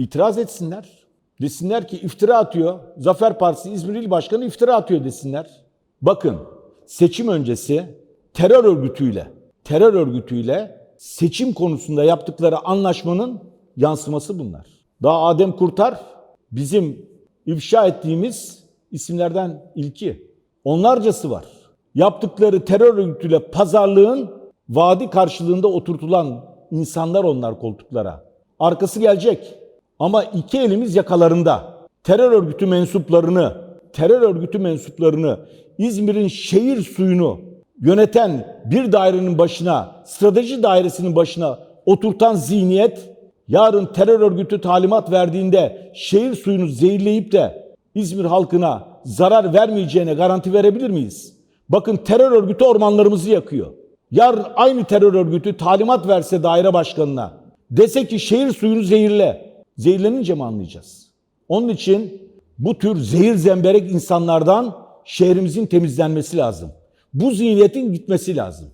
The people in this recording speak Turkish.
İtiraz etsinler. Desinler ki iftira atıyor. Zafer Partisi İzmir İl Başkanı iftira atıyor desinler. Bakın seçim öncesi terör örgütüyle terör örgütüyle seçim konusunda yaptıkları anlaşmanın yansıması bunlar. Daha Adem Kurtar bizim ifşa ettiğimiz isimlerden ilki. Onlarcası var. Yaptıkları terör örgütüyle pazarlığın vaadi karşılığında oturtulan insanlar onlar koltuklara. Arkası gelecek. Ama iki elimiz yakalarında. Terör örgütü mensuplarını, terör örgütü mensuplarını, İzmir'in şehir suyunu yöneten bir dairenin başına, strateji dairesinin başına oturtan zihniyet, yarın terör örgütü talimat verdiğinde şehir suyunu zehirleyip de İzmir halkına zarar vermeyeceğine garanti verebilir miyiz? Bakın terör örgütü ormanlarımızı yakıyor. Yarın aynı terör örgütü talimat verse daire başkanına, dese ki şehir suyunu zehirle, zehirlenince mi anlayacağız? Onun için bu tür zehir zemberek insanlardan şehrimizin temizlenmesi lazım. Bu zihniyetin gitmesi lazım.